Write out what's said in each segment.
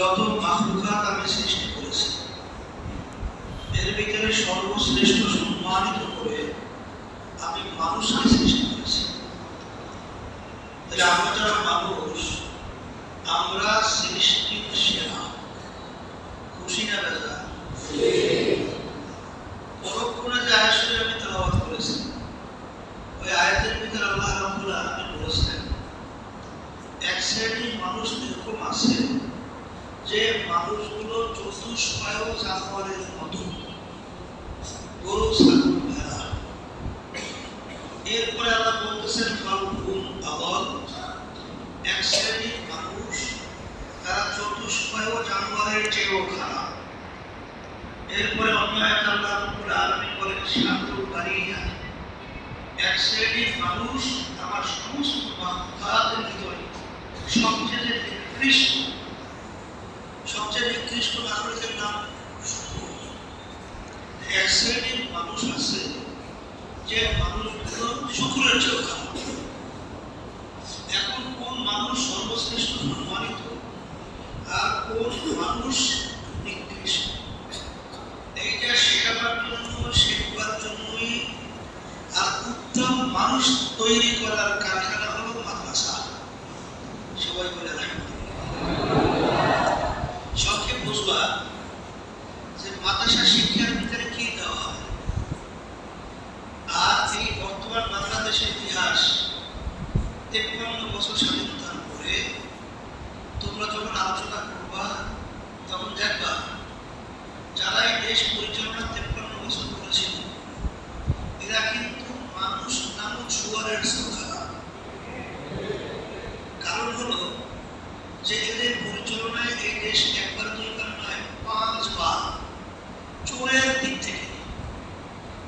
যত মাহলুকাত আমি সৃষ্টি করেছি, এর ভিতরে সর্বশ্রেষ্ঠ সম্মানিত করে আমি মানুষকে সৃষ্টি করেছি। তাহলে আমরা যারা মানুষ, আমরা সৃষ্টির সেরা। খুশি না বেজা পরক্ষণে যে আয়াসরে আমি তেলাওয়াত করেছি, ওই আয়াতের ভিতরে আল্লাহ রাব্বুল আলামিন বলেছেন, এক শ্রেণির মানুষ এরকম আছে যে মানুষগুলো চতুষ্পায় জানোয়ারের মতো গরু এরপরে আল্লাহ বলতেছেন ফালগুন আবল এক শ্রেণির মানুষ, তারা চতুষ্পায় জানোয়ারের চেয়েও খারাপ। এরপরে অন্য এক আল্লাহ আলামিন বলেন শাকুর বারিয়া এক শ্রেণির মানুষ আমার সমস্ত মাহফাতের ভিতরে সবচেয়ে নিকৃষ্ট সবচেয়ে নিকৃষ্ট নাগরিকের নাম এক শ্রেণির মানুষ আছে যে মানুষগুলো খারাপ। এখন কোন মানুষ সর্বশ্রেষ্ঠ সম্মানিত? আর কোন মানুষ নিকৃষ্ট? এইটা শেখাবার জন্য, শিখবার জন্যই আর উত্তম মানুষ তৈরি করার কারখানা হলো মাদ্রাসা সবাই বলে সংক্ষেপ বুঝবা যে মাদ্রাসা শিক্ষার ভিতরে কি দেওয়া আর এই বর্তমান বাংলাদেশের ইতিহাস তেপ্পান্ন বছর স্বাধীনতার পরে তোমরা যখন আলোচনা করবা, তখন দেখবা, যারা এই দেশ পরিচালনা তেপ্পান্ন বছর করেছিল এরা কিন্তু মানুষ নামক সুয়ারের সংখ্যা কারণ হলো যে এদের পরিচালনায় এই দেশ একবার দুইবার নয় পাঁচবার চোরের দিক থেকে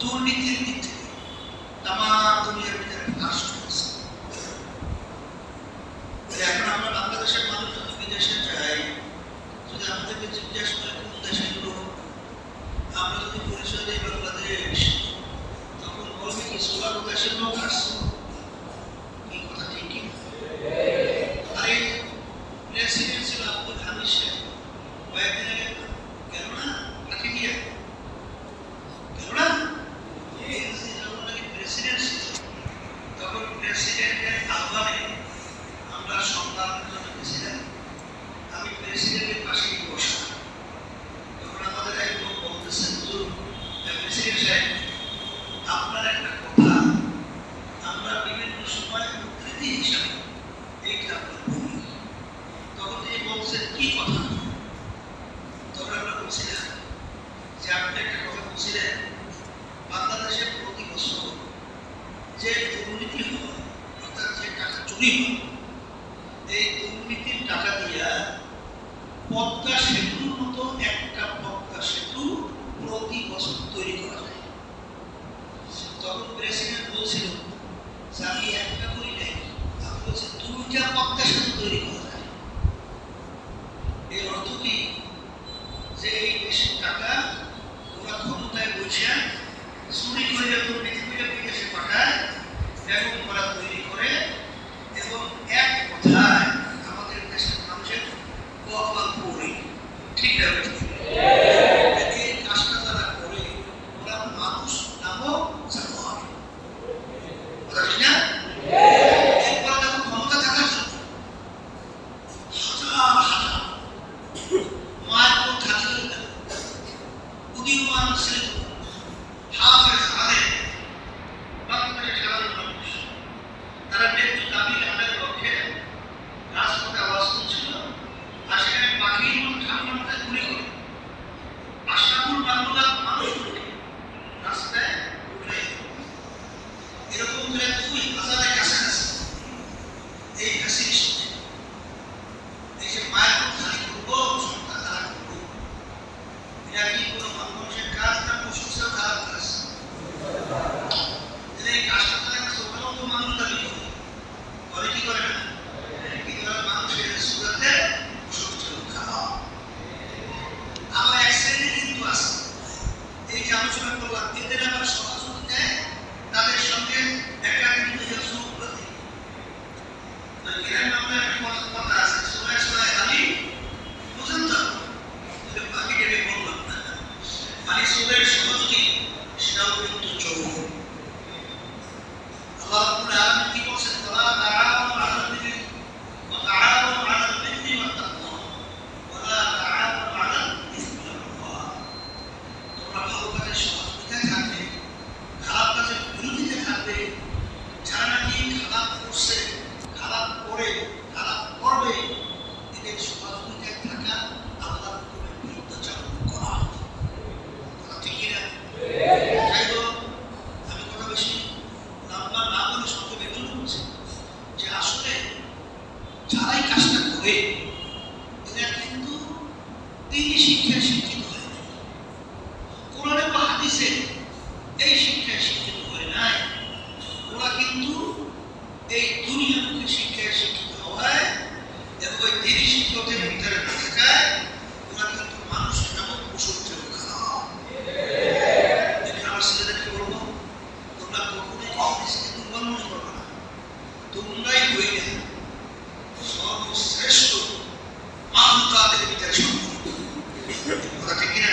দুর্নীতির দিক থেকে তামা দুনিয়ার ভিতরে রাষ্ট্র আছে এখন আমরা বাংলাদেশের মানুষ যদি বিদেশে যাই, যদি আমাদেরকে জিজ্ঞেস করে কোন দেশের লোক আমরা যদি পরিচয় দিই বাংলাদেশ, তখন বলবে কি সোলার দেশের লোক আসছে এই কথা ঠিক কি আরে প্রেসিডেন্ট ছিল আব্দুল হামিদ শেখ কয়েকদিন আগে গেল না নাকি গিয়ে গেল না এই যে যখন নাকি প্রেসিডেন্ট ছিল তখন প্রেসিডেন্টের আহ্বানে আমরা সংগ্রামের জন্য গেছিলাম। আমি প্রেসিডেন্টের পাশে বসা তখন আমাদের এক বলতেছেন প্রেসিডেন্ট সাহেব, আপনার একটা কথা। আমরা বিভিন্ন সময় উদ্ধৃতি হিসাবে এইটা বলি। তখন তিনি বলছেন কি কথা? তখন আমরা বলছিলাম যে, আপনি একটা কথা বলছিলেন, বাংলাদেশে প্রতি বছর যে দুর্নীতি হয় এই দুর্নীতির টাকা দিয়া পদ্মা সেতুর মতো একটা পদ্মা সেতু প্রতি বছর তৈরি তখন একটা করি নাই, আমি দুইটা পদ্মা সেতু তৈরি করা যায়। এর অর্থ কি? যে এই দেশের টাকা ওরা ক্ষমতায় বসে চুরি করে দুর্নীতি বিদেশে পাঠায় বেগম করা তৈরি করে এবং এক কথায় আমাদের দেশের মানুষের কপাল পড়ে ঠিক না বেঠিক? এই কাজটা তারা করে ওরা মানুষ নামক জানোয়ার কথা ঠিক না এরপরে দেখো ক্ষমতা থাকার জন্য হাজার হাজার মায়ের কোন খালি হয়ে গেল উদীয়মান ছিল হাফেজ আলেম বাংলাদেশের সাধারণ মানুষ তারা মৃত্যু দাবি আদায়ের লক্ষ্যে রাজপথে আওয়াজ তুলছিল আর সেখানে পাখির মতো ঠান্ডা মাথায় গুলি করে আশরাফুল মাহমুদার মানুষগুলোকে রাস্তায় উঠে এরকম করে দুই হাজারের কাছাকাছি এই ফ্যাসির সাথে এই যে মায়ের কোন খালি করব সন্তান তারা করব এটা মানুষের কাজ খারাপ এই কাজটা ওখানেও মানুষ কি করে আবার এক শ্রেণির কিন্তু আছে এই যে আলোচনা করলাম এদের আবার সহযোগী জীবের সহযোগী সেটাও কিন্তু চোখ আল্লাহ কি বলছেন? তারা কিন্তু এই দুনিয়ামুখী শিক্ষায় শিক্ষিত হয় এবং ওই দিনী শিক্ষকের ভিতরে না থাকায় ওরা কিন্তু মানুষ নামক পশুত্র আমার ছেলেদেরকে বলব, তোমরা কখনোই অফিসকে দুর্বল মনে করবে না। তোমরাই হই না সর্বশ্রেষ্ঠ ভিতরে সম্পর্ক। কথা ঠিক কিনা?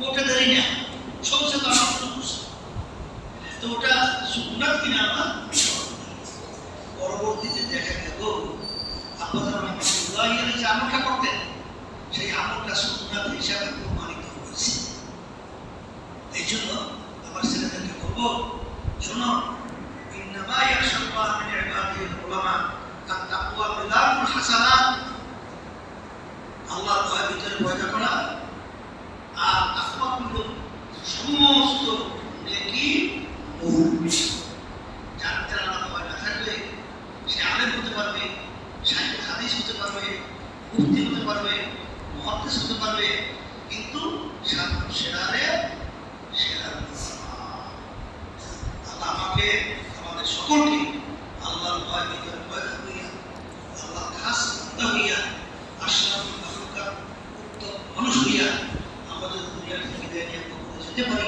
মোটে না। সবসে তো আমার কোনো তো ওটা সুন্নাত কিনা আমার? পরবর্তীতে দেখা গেল আপনারা রহমতুল্লাহ যে আমলটা করতেন, সেই আমলটা সুন্নাত হিসাবে প্রমাণিত হয়েছে। এই জন্য আমার ছেলেদেরকে বলব, শোনো إنما يخشى الله من عباده العلماء التقوى بلاد الحسنات আল্লাহ ভয় ভিতরে ভয় করা আর তাকুয়া সমস্ত নেকি বহুল যার ভিতরে আল্লাহ ভয় সে আলেম হতে পারবে সাহিত্য হাদিস হতে পারবে মুক্তি হতে পারবে মহাদেশ হতে পারবে কিন্তু সাধারণ সেরারে সেরা আল্লাহ আমাকে আমাদের সকলকে আল্লাহর ভয় ভিতরে ভয় থাকবে Number